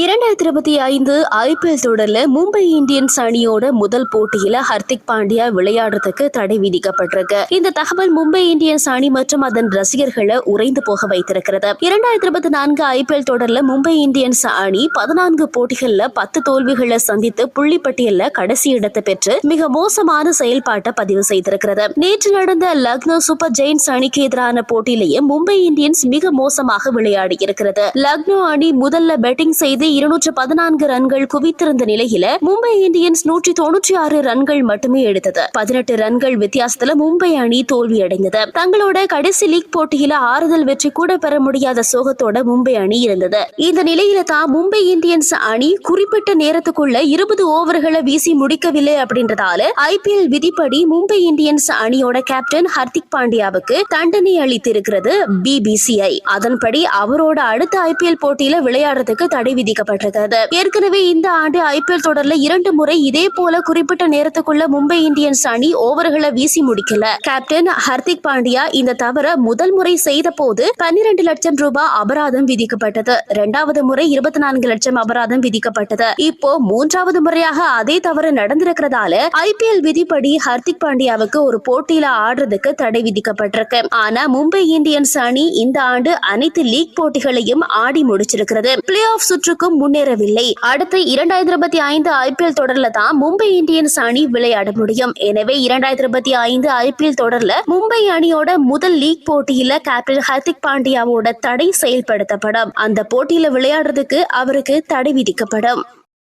இரண்டாயிரத்தி இருபத்தி ஐந்து ஐபிஎல் தொடரில் மும்பை இந்தியன்ஸ் அணியோட முதல் போட்டியில ஹர்திக் பாண்டியா விளையாடுறதுக்கு தடை விதிக்கப்பட்டிருக்கு. இந்த தகவல் மும்பை இந்தியன்ஸ் அணி மற்றும் அதன் ரசிகர்களை உறைந்து போக வைத்திருக்கிறது. இரண்டாயிரத்தி இருபத்தி நான்கு ஐபிஎல் தொடர்ல மும்பை இந்தியன்ஸ் அணி பதினான்கு போட்டிகள்ல பத்து தோல்விகளை சந்தித்து புள்ளிப்பட்டியல்ல கடைசி இடத்தை பெற்று மிக மோசமான செயல்பாட்டை பதிவு செய்திருக்கிறது. நேற்று நடந்த லக்னோ சூப்பர் ஜெயின்ஸ் அணிக்கு எதிரான போட்டியிலேயே மும்பை இந்தியன்ஸ் மிக மோசமாக விளையாடி இருக்கிறது. லக்னோ அணி முதல்ல பேட்டிங் செய்து இருநூற்று பதினான்கு ரன்கள் குவித்திருந்த நிலையில மும்பை இந்தியன்ஸ் நூற்றி தொன்னூற்றி ஆறு ரன்கள் மட்டுமே எடுத்தது. பதினெட்டு ரன்கள் வித்தியாசத்துல மும்பை அணி தோல்வியடைந்தது. தங்களோட கடைசி லீக் போட்டியில ஆறுதல் வெற்றி கூட பெற முடியாத சோகத்தோட மும்பை அணி இருந்தது. இந்த நிலையில தான் மும்பை இந்தியன்ஸ் அணி குறிப்பிட்ட நேரத்துக்குள்ள இருபது ஓவர்களை வீசி முடிக்கவில்லை அப்படின்றதால ஐபிஎல் விதிப்படி மும்பை இந்தியன்ஸ் அணியோட கேப்டன் ஹர்திக் பாண்டியாவுக்கு தண்டனை அளித்திருக்கிறது பிபிசிஐ அதன்படி அவரோட அடுத்த ஐபிஎல் போட்டியில விளையாடுறதுக்கு தடை விதிக்க அறிவிக்கப்பட்டிருக்கிறது ஏற்கனவே இந்த ஆண்டு ஐபிஎல் தொடர்ல இரண்டு முறை இதே போல குறிப்பிட்ட நேரத்துக்குள்ள மும்பை இந்தியன்ஸ் அணி ஓவர்களை வீசி முடிக்கல. கேப்டன் ஹர்திக் பாண்டியா இந்த தவற முதல் முறை செய்த போது பன்னிரண்டு லட்சம் ரூபாய் அபராதம் விதிக்கப்பட்டது. இரண்டாவது முறை இருபத்தி நான்கு லட்சம் அபராதம் விதிக்கப்பட்டது. இப்போ மூன்றாவது முறையாக அதே தவறு நடந்திருக்கிறதால ஐபிஎல் விதிப்படி ஹர்திக் பாண்டியாவுக்கு ஒரு போட்டியில ஆடுறதுக்கு தடை விதிக்கப்பட்டிருக்கு. ஆனா மும்பை இந்தியன்ஸ் அணி இந்த ஆண்டு அனைத்து லீக் போட்டிகளையும் ஆடி முடிச்சிருக்கிறது. Play off சுற்றுக்கும் முன்னேறவில்லை. அடுத்து இரண்டாயிரத்தி இருபத்தி ஐந்து ஐபிஎல் தொடர்ல தான் மும்பை இந்தியன்ஸ் அணி விளையாட முடியும். எனவே இரண்டாயிரத்தி இருபத்தி ஐந்து ஐபிஎல் தொடர்ல மும்பை அணியோட முதல் லீக் போட்டியில கேப்டன் ஹர்திக் பாண்டியாவோட தடை செயல்படுத்தப்படும். அந்த போட்டியில விளையாடுறதுக்கு அவருக்கு தடை விதிக்கப்படும்.